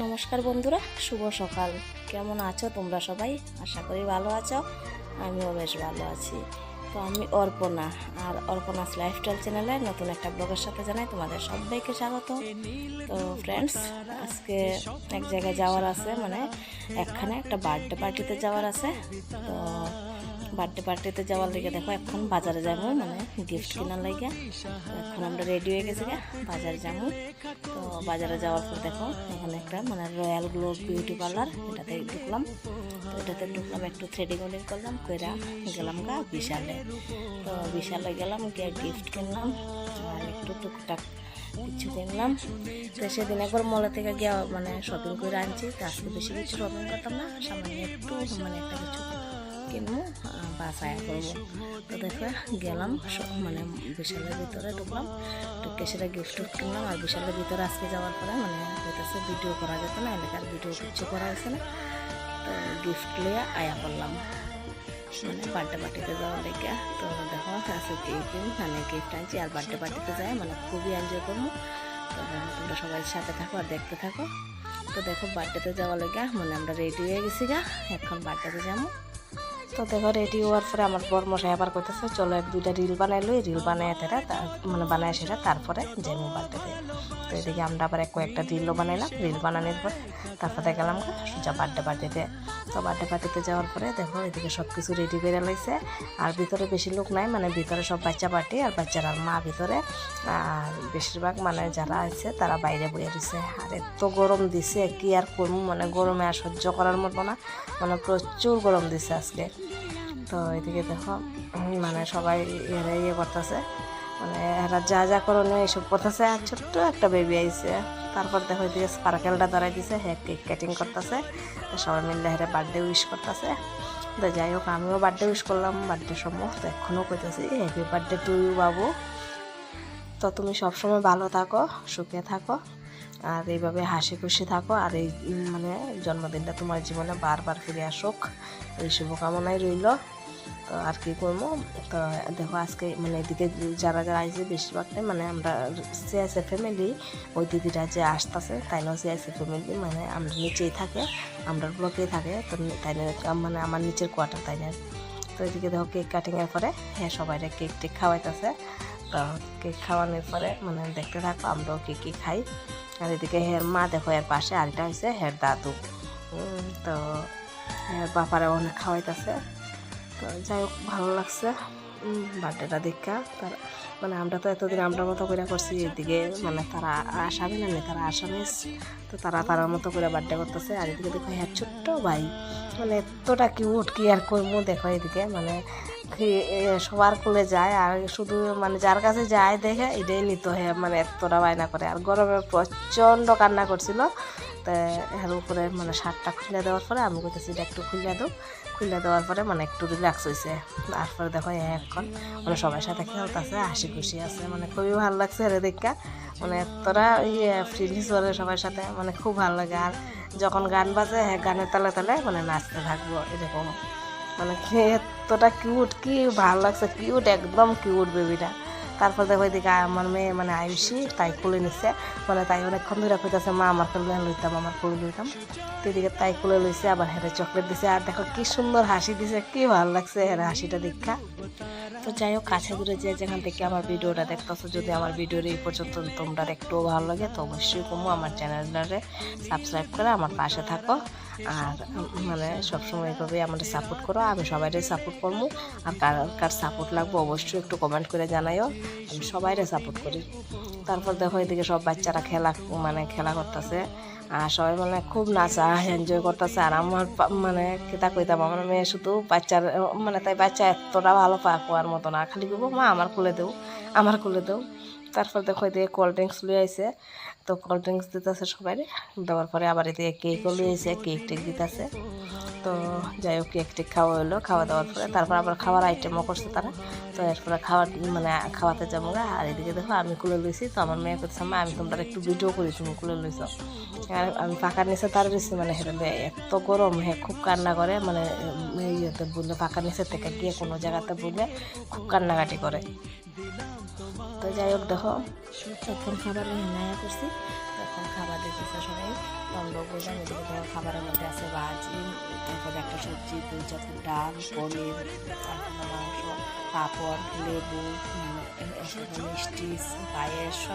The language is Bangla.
নমস্কার বন্ধুরা, শুভ সকাল। কেমন আছো তোমরা সবাই? আশা করি ভালো আছো। আমিও বেশ ভালো আছি। তো আমি অর্পণা, আর অর্পণাস লাইফস্টাইল চ্যানেলে নতুন একটা ব্লগের সাথে জানাই তোমাদের সবাইকে স্বাগত। তো ফ্রেন্ডস আজকে এক জায়গায় যাওয়ার আছে মানে একখানে একটা বার্থডে পার্টিতে যাওয়ার আছে। তো বার্থডে পার্টিতে যাওয়ার লেগে দেখো এখন বাজারে যাব মানে গিফট কেনার লাগে। এখন আমরা রেডি হয়ে গেছি বাজারে যাব। তো বাজারে যাওয়ার পর দেখো, এখানে একটা মানে রয়্যাল গ্লো বিউটি পার্লার এটাতে ঢুকলাম। তো এটাতে ঢুকলাম, একটু থ্রেডিং উডিং করলাম, কইরা গেলাম গা বিশালে। তো বিশালে গেলাম, গিয়ে গিফট কিনলাম, আর একটু টুকটাক কিছু কিনলাম। তো সেদিন একবার মলে থেকে গিয়ে মানে শপিং করে আনছি, তো আজকে বেশি কিছু শপিং করতাম না, সামান্য একটু মানে একটা কিছু কিনবো বাস আয়া করব। তো দেখো, গেলাম মানে বিশালের ভিতরে ঢুকলাম। ঢুকে সেটা গিফট কিনলাম, আর বিশালের ভিতরে আজকে যাওয়ার পরে মানে হইতেছে ভিডিও করা যেত না, এলাকার ভিডিও কিছু করা হয়েছে না। তো গিফট লিয়ে আয়া করলাম মানে বার্থডে পার্টিতে যাওয়ার লেগে। তো দেখো, আজকে কেক মানে গিফট আনছি, আর বার্থডে পার্টিতে যাই মানে খুবই এনজয় করব। তো তোমরা সবাই সাথে থাকো আর দেখতে থাকো। তো দেখো বার্থডেতে যাওয়া লেগে মানে আমরা রেডি হয়ে গেছি গা। এখন বার্থডেতে যাব। তো দেখো রেডি হওয়ার পরে আমার বর মশাই আবার করতেছে চলো এক দুইটা রিল বানাইলো রিল বানায় সেটা তা- মানে বানায় সেটা তারপরে যাই বার্থডেতে তো এদিকে আমরা আবার কয়েকটা রিলও বানাইলাম। রিল বানানোর পর তারপরে গেলাম সোজা বার্থডে পার্টিতে তো। বার্থডে পার্টিতে যাওয়ার পরে দেখো, এদিকে সব কিছু রেডি করে লাইছে। আর ভিতরে বেশি লোক নাই মানে ভিতরে সব বাচ্চা পার্টি আর বাচ্চারা মা ভিতরে। আর বেশিরভাগ মানে যারা আছে, তারা বাইরে বয়ে দিছে আর এত গরম দিছে, কি আর করব? মানে গরমে আর সহ্য করার মতো না। মানে প্রচুর গরম দিছে আজকে। তো এদিকে দেখো মানে সবাই ইয়ে করতেছে। মানে এরা যা যা করণীয় এইসব করতেছে। আর ছোট্ট একটা বেবি আইছে। তারপর দেখো এদিকে স্পার্কেলটা ধরাই দিছে হ্যাঁ কেক কাটিং করতেছে। তো সবাই মিলে হেরে বার্থডে উইশ করতেছে। তো যাই হোক, আমিও বার্থডে উইশ করলাম। বার্থডে সময় তো এখনও কইতেছি। হ্যাপি বার্থডে টু ইউ বাবু। তো তুমি সবসময় ভালো থাকো, সুখে থাকো, আর এইভাবে হাসি খুশি থাকো। আর এই মানে জন্মদিনটা তোমার জীবনে বারবার ফিরে আসুক। এই শুভকামনাই রইল। তো আর কি করব? তো দেখো আজকে মানে এদিকে যারা যারা আইছে বেশিরভাগটাই মানে আমরা সিআইসি ফ্যামিলি ওই দিদিরা যে আসতেছে তাই না সিআইসি ফ্যামিলি মানে আমরা নিচেই থাকে, আমরা ব্লকেই থাকে, তো তাই মানে আমার নিচের কোয়ার্টার তাই না তো এদিকে দেখো কেক কাটিংয়ের পরে হ্যাঁ সবাই কেক টেক খাওয়াইতেছে। তো কেক খাওয়ানোর পরে মানে দেখতে থাকো, আমরাও কেক কি খাই। আর এদিকে হের মা দেখো এর পাশে আরেকটা হয়েছে হের দাদু। তো বাপারা অনেক খাওয়াইতেছে। যাই হোক ভালো লাগছে। বার্থডেটা দেখা, তার মানে আমরা তো এতদিন আমরা মতো করে করছি, এদিকে মানে তারা আসামি না তারা আসামিস তো তারা তারার মতো করে বার্থডে করতেছে, আর এদিকে দেখো হ্যাঁ ছোট্ট ভাই। মানে এতটা কিউট কি আর করব দেখো এদিকে। মানে সবার কোলে যায়, আর শুধু মানে যার কাছে যায় দেখে এটাই নিত হ্যাঁ মানে এতটা বায়না করে। আর গরমে প্রচণ্ড কান্না করছিল। তো এর উপরে মানে শার্টটা খুলে দেওয়ার পরে আমি কইতেছি, এটা একটু খুলে দাও। খুলে দেওয়ার পরে মানে একটু রিল্যাক্স হয়েছে তারপরে দেখো এখন মানে সবার সাথে খেলতেছে, হাসি খুশি আছে মানে খুবই ভালো লাগছে এর দেখা। মানে এতটা ইয়ে ফ্রিলিস করে সবার সাথে মানে খুব ভালো লাগে। আর যখন গান বাজে হ্যাঁ গানের তালে তালে মানে নাচতে থাকব এরকম। মানে এতটা কিউট কি ভালো লাগছে কিউট একদম কিউট বেবিটা তারপর দেখো এদিকে আমার মেয়ে মানে আয়ুষি, তাই খুলে নিছে। মানে তাই অনেকক্ষণ ধরে কইতেছে, মা, আমার কোলে লইতাম, আমার কোলে লইতাম। তো এদিকে তাই কোলে লইছে, আবার হেরে চকলেট দিছে। আর দেখো কি সুন্দর হাসি দিছে, কি ভালো লাগছে হেরে হাসিটা দেখা। তো যাই হোক, কাছে দূরে যে যেখান থেকে আমার ভিডিওটা দেখতেছো, যদি আমার ভিডিওর এই পর্যন্ত তোমরা একটুও ভালো লাগে, তো অবশ্যই কমো আমার চ্যানেলটারে সাবস্ক্রাইব করে আমার পাশে থাকো। আর মানে সবসময় এইভাবে আমাদের সাপোর্ট করো, আমি সবাইরে সাপোর্ট করব আর কার কার সাপোর্ট লাগবে অবশ্যই একটু কমেন্ট করে জানাইও, আমি সবাইরে সাপোর্ট করি। তারপর দেখো এদিকে সব বাচ্চারা খেলা মানে খেলা করতেছে। আর সবাই মানে খুব নাচা এনজয় করতেছে। আর আমার মানে কেতা কইতাম, আমার মেয়ে শুধু বাচ্চার মানে তাই বাচ্চা এতটা ভালো পাকুয়ার মতো না। খালি কব মা, আমার খুলে দেও, আমার খুলে দেও। তারপর দেখো এদিকে কোল্ড ড্রিঙ্কস লুয়ে আইছে। তো কোল্ড ড্রিঙ্কস দিতেছে সবাই। দেওয়ার পরে আবার এদিকে কেকও লুয়ে আইছে কেক টেক দিতেছে। তো যাই হোক কেক টেক খাওয়া হলো খাওয়া দাওয়ার পরে তারপর আবার খাওয়ার আইটেমও করছে তারা। তো এরপরে খাওয়ার মানে খাওয়াতে যাব গা আর এদিকে দেখো আমি কুলে লইছি, তো আমার মেয়ে করছে মা, আমি তোমরা একটু ভিডিও করি, তুমি কুলে লইছ। আর আমি পাকার নিচে তার দিছি মানে হেঁটে এত গরম হ্যাঁ খুব কান্না করে মানে ইয়েতে বললে পাকার নিচে থেকে গিয়ে কোনো জায়গাতে বললে খুব কান্নাকাটি করে। তো যাই হোক, দেখো এখন খাবার হিনায়া করছি। তখন খাবার দিতেছে সবাই। বললাম এদিকে ধরো খাবারের মধ্যে আছে ভাজি, তারপরে একটা সবজি, দুই চারটে ডাল, পনির মাংস পাঁপড়, লেবু এ- মিষ্টি, পায়েস